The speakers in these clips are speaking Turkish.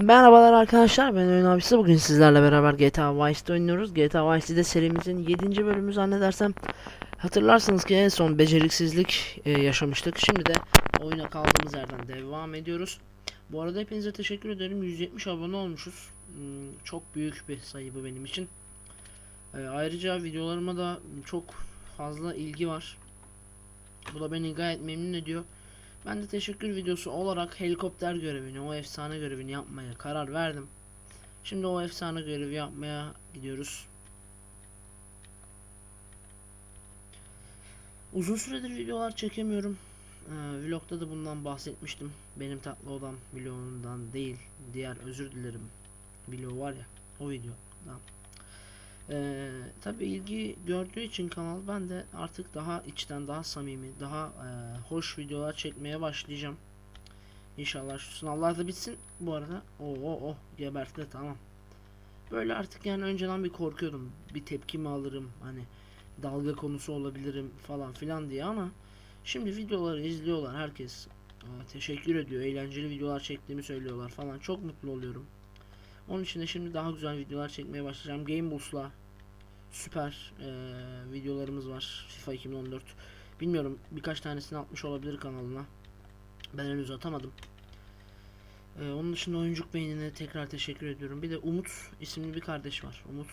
Merhabalar arkadaşlar ben Oyun Abisi bugün sizlerle beraber GTA Vice'de oynuyoruz. GTA Vice'de serimizin 7. bölümü zannedersem. Hatırlarsınız ki en son beceriksizlik e, yaşamıştık. Şimdi de oyuna kaldığımız yerden devam ediyoruz. Bu arada hepinize teşekkür ederim. 170 abone olmuşuz. Hmm, Çok büyük bir sayı bu benim için. E, Ayrıca videolarıma da çok fazla ilgi var. Bu da beni gayet memnun ediyor ben de teşekkür videosu olarak helikopter görevini, o efsane görevini yapmaya karar verdim. Şimdi o efsane görevi yapmaya gidiyoruz. Uzun süredir videolar çekemiyorum. Ee, vlogda da bundan bahsetmiştim. Benim tatlı odam vlogundan değil, diğer özür dilerim vlog var ya, o videodan. Ee, tabii ilgi gördüğü için kanal ben de artık daha içten daha samimi daha e, hoş videolar çekmeye başlayacağım. İnşallah şu sınavlar da bitsin. Bu arada o o o gebertti tamam. Böyle artık yani önceden bir korkuyordum. Bir tepki mi alırım hani dalga konusu olabilirim falan filan diye ama şimdi videoları izliyorlar herkes. e, teşekkür ediyor. Eğlenceli videolar çektiğimi söylüyorlar falan. Çok mutlu oluyorum. Onun için de şimdi daha güzel videolar çekmeye başlayacağım. Game Boost'la süper e, videolarımız var. FIFA 2014. Bilmiyorum birkaç tanesini atmış olabilir kanalına. Ben henüz atamadım. E, onun dışında oyuncuk beynine tekrar teşekkür ediyorum. Bir de Umut isimli bir kardeş var. Umut.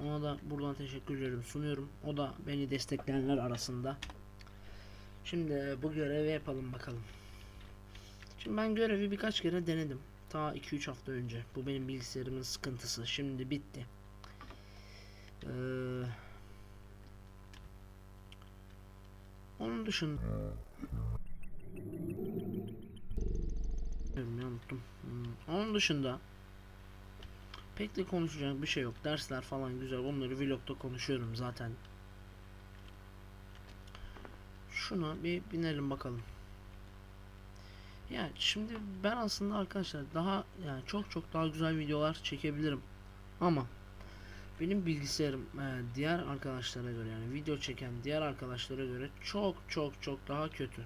Ona da buradan teşekkürlerimi sunuyorum. O da beni destekleyenler arasında. Şimdi bu görevi yapalım bakalım. Şimdi ben görevi birkaç kere denedim. Ta 2-3 hafta önce. Bu benim bilgisayarımın sıkıntısı. Şimdi bitti. Ee, onun dışında. Hmm, Onun dışında pek de konuşacak bir şey yok. Dersler falan güzel. Onları vlogda konuşuyorum zaten. Şuna bir binelim bakalım. Ya şimdi ben aslında arkadaşlar daha yani çok çok daha güzel videolar çekebilirim. Ama benim bilgisayarım e, diğer arkadaşlara göre yani video çeken diğer arkadaşlara göre çok çok çok daha kötü.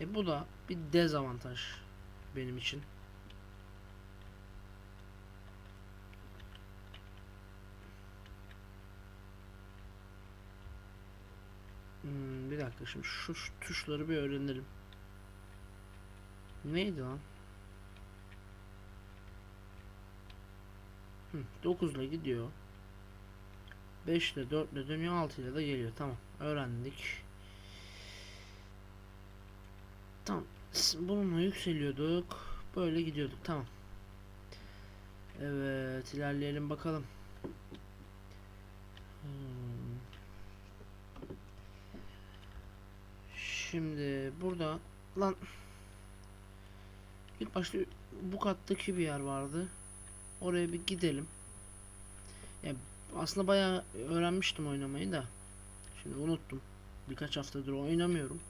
E bu da bir dezavantaj benim için. Hmm, bir dakika şimdi şu, tuşları bir öğrenelim. Neydi lan? Hı, 9 ile gidiyor. 5 ile 4 ile dönüyor 6 ile de geliyor. Tamam. Öğrendik. Tamam. Bununla yükseliyorduk. Böyle gidiyorduk. Tamam. Evet. ilerleyelim bakalım. Şimdi burada lan ilk başta bu kattaki bir yer vardı. Oraya bir gidelim. Ya aslında bayağı öğrenmiştim oynamayı da. Şimdi unuttum. Birkaç haftadır oynamıyorum.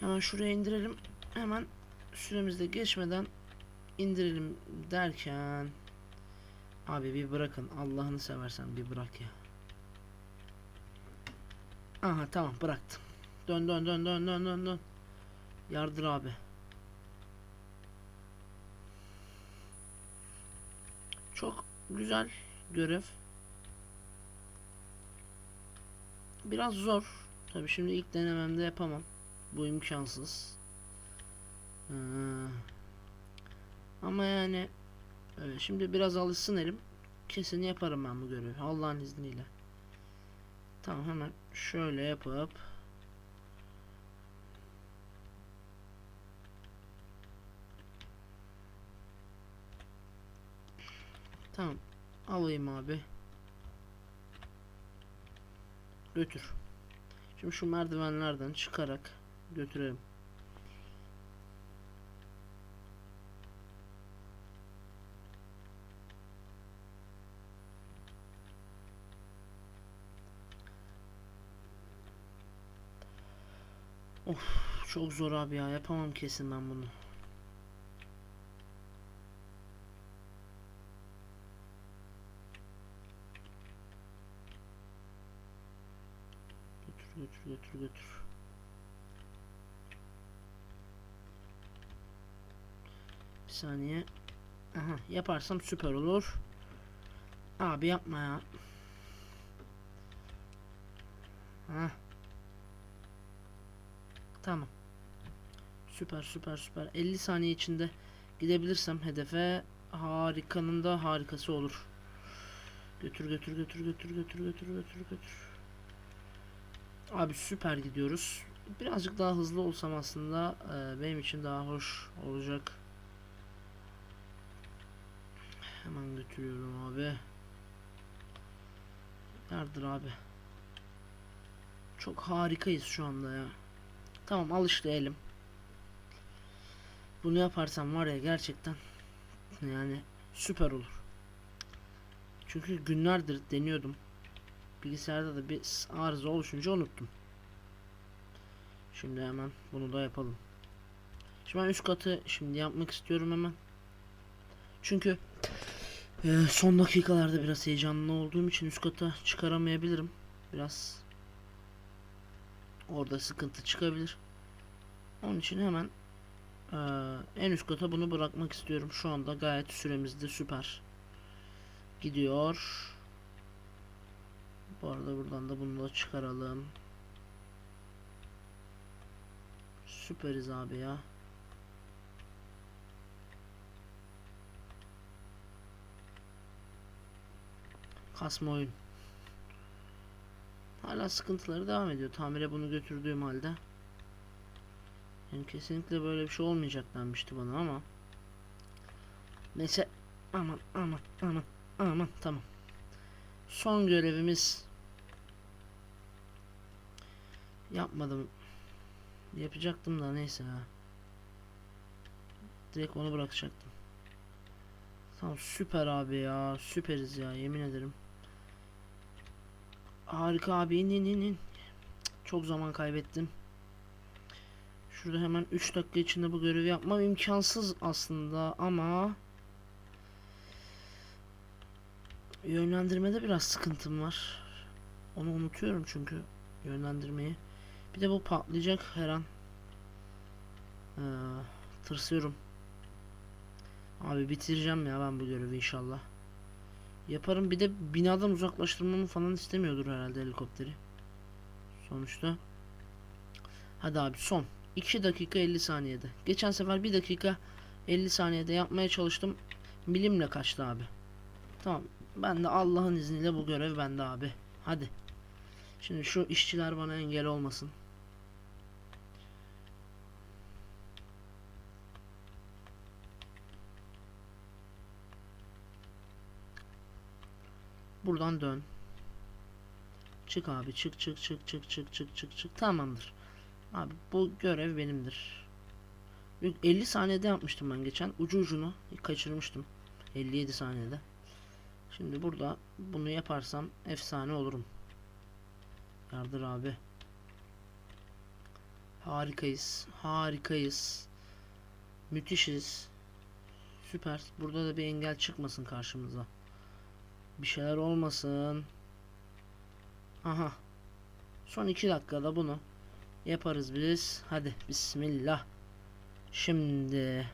Hemen şuraya indirelim. Hemen süremizde geçmeden indirelim derken Abi bir bırakın. Allah'ını seversen bir bırak ya. Aha tamam bıraktım. Dön dön dön dön dön dön dön. Yardır abi. Çok güzel görev. Biraz zor. Tabii şimdi ilk denememde yapamam. Bu imkansız. Ee, ama yani evet, şimdi biraz alışsın elim. Kesin yaparım ben bu görevi. Allah'ın izniyle. Tamam hemen şöyle yapıp Tamam. Alayım abi. Götür. Şimdi şu merdivenlerden çıkarak götürelim. Of çok zor abi ya yapamam kesin ben bunu. Götür götür götür. Bir saniye. Aha, yaparsam süper olur. Abi yapma ya. Hah. Tamam. Süper süper süper. 50 saniye içinde gidebilirsem hedefe harikanın da harikası olur. Götür götür götür götür götür götür götür götür. Abi süper gidiyoruz. Birazcık daha hızlı olsam aslında e, benim için daha hoş olacak. Hemen götürüyorum abi. Yardır abi. Çok harikayız şu anda ya. Tamam al. Bunu yaparsam var ya gerçekten yani süper olur. Çünkü günlerdir deniyordum. Bilgisayarda da bir arıza oluşunca unuttum. Şimdi hemen bunu da yapalım. Şimdi ben üst katı şimdi yapmak istiyorum hemen. Çünkü e, son dakikalarda biraz heyecanlı olduğum için üst kata çıkaramayabilirim. Biraz orada sıkıntı çıkabilir. Onun için hemen e, en üst kata bunu bırakmak istiyorum. Şu anda gayet süremiz de süper. Gidiyor. Bu arada buradan da bunu da çıkaralım. Süperiz abi ya. Kasma oyun. Hala sıkıntıları devam ediyor. Tamire bunu götürdüğüm halde. Yani kesinlikle böyle bir şey olmayacak denmişti bana ama. Neyse. Aman aman aman aman tamam. Son görevimiz. Yapmadım. Yapacaktım da neyse ya. Direkt onu bırakacaktım. Tamam süper abi ya. Süperiz ya yemin ederim. Harika abi in in in Çok zaman kaybettim. Şurada hemen 3 dakika içinde bu görevi yapmam imkansız aslında ama yönlendirmede biraz sıkıntım var. Onu unutuyorum çünkü yönlendirmeyi. Bir de bu patlayacak her an. Ee, tırsıyorum. Abi bitireceğim ya ben bu görevi inşallah. Yaparım. Bir de binadan uzaklaştırmamı falan istemiyordur herhalde helikopteri. Sonuçta. Hadi abi son. 2 dakika 50 saniyede. Geçen sefer 1 dakika 50 saniyede yapmaya çalıştım. Milimle kaçtı abi. Tamam. Ben de Allah'ın izniyle bu görev bende abi. Hadi. Şimdi şu işçiler bana engel olmasın. Buradan dön. Çık abi çık çık çık çık çık çık çık çık tamamdır. Abi bu görev benimdir. 50 saniyede yapmıştım ben geçen. Ucu ucunu kaçırmıştım. 57 saniyede. Şimdi burada bunu yaparsam efsane olurum. Yardır abi. Harikayız. Harikayız. Müthişiz. Süper. Burada da bir engel çıkmasın karşımıza. Bir şeyler olmasın. Aha. Son iki dakikada bunu yaparız biz. Hadi bismillah. Şimdi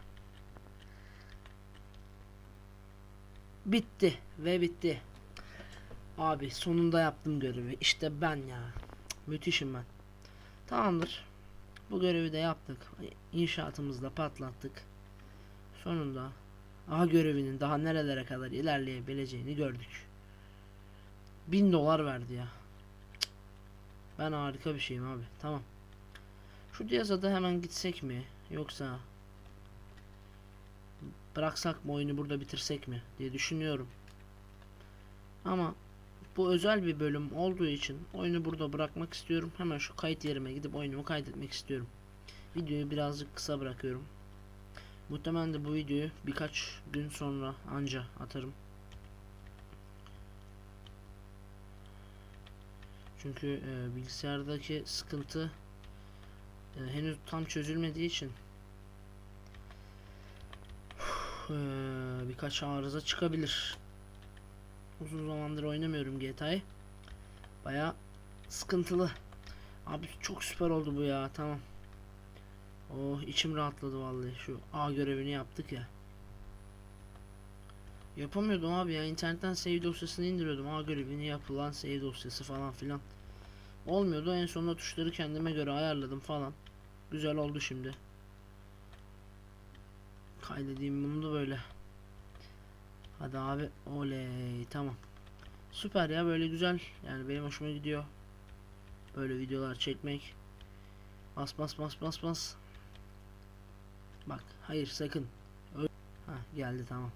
bitti ve bitti. Abi sonunda yaptım görevi. İşte ben ya. Müthişim ben. Tamamdır. Bu görevi de yaptık. İnşaatımızda patlattık. Sonunda A görevinin daha nerelere kadar ilerleyebileceğini gördük. 1000 dolar verdi ya. Ben harika bir şeyim abi. Tamam. Şu Diyaz'a hemen gitsek mi? Yoksa bıraksak mı oyunu burada bitirsek mi diye düşünüyorum. Ama bu özel bir bölüm olduğu için oyunu burada bırakmak istiyorum. Hemen şu kayıt yerime gidip oyunumu kaydetmek istiyorum. Videoyu birazcık kısa bırakıyorum. Muhtemelen de bu videoyu birkaç gün sonra anca atarım. Çünkü e, bilgisayardaki sıkıntı e, henüz tam çözülmediği için e, birkaç arıza çıkabilir. Uzun zamandır oynamıyorum GTA'yı. Baya sıkıntılı. Abi çok süper oldu bu ya tamam. Oh içim rahatladı vallahi şu A görevini yaptık ya. Yapamıyordum abi ya internetten save dosyasını indiriyordum. A görevini yapılan save dosyası falan filan. Olmuyordu en sonunda tuşları kendime göre ayarladım falan. Güzel oldu şimdi. Kaydedeyim bunu da böyle. Hadi abi oley tamam. Süper ya böyle güzel yani benim hoşuma gidiyor. Böyle videolar çekmek. Bas bas bas bas bas. Bak hayır sakın. Ha geldi tamam.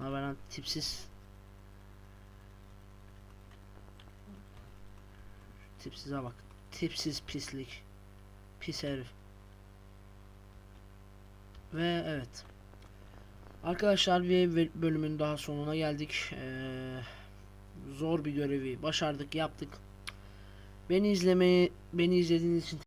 Lan tipsiz. Tipsize bak. Tipsiz pislik. Pis herif. Ve evet. Arkadaşlar bir bö- bölümün daha sonuna geldik. Ee, zor bir görevi başardık, yaptık. Beni izlemeyi, beni izlediğiniz için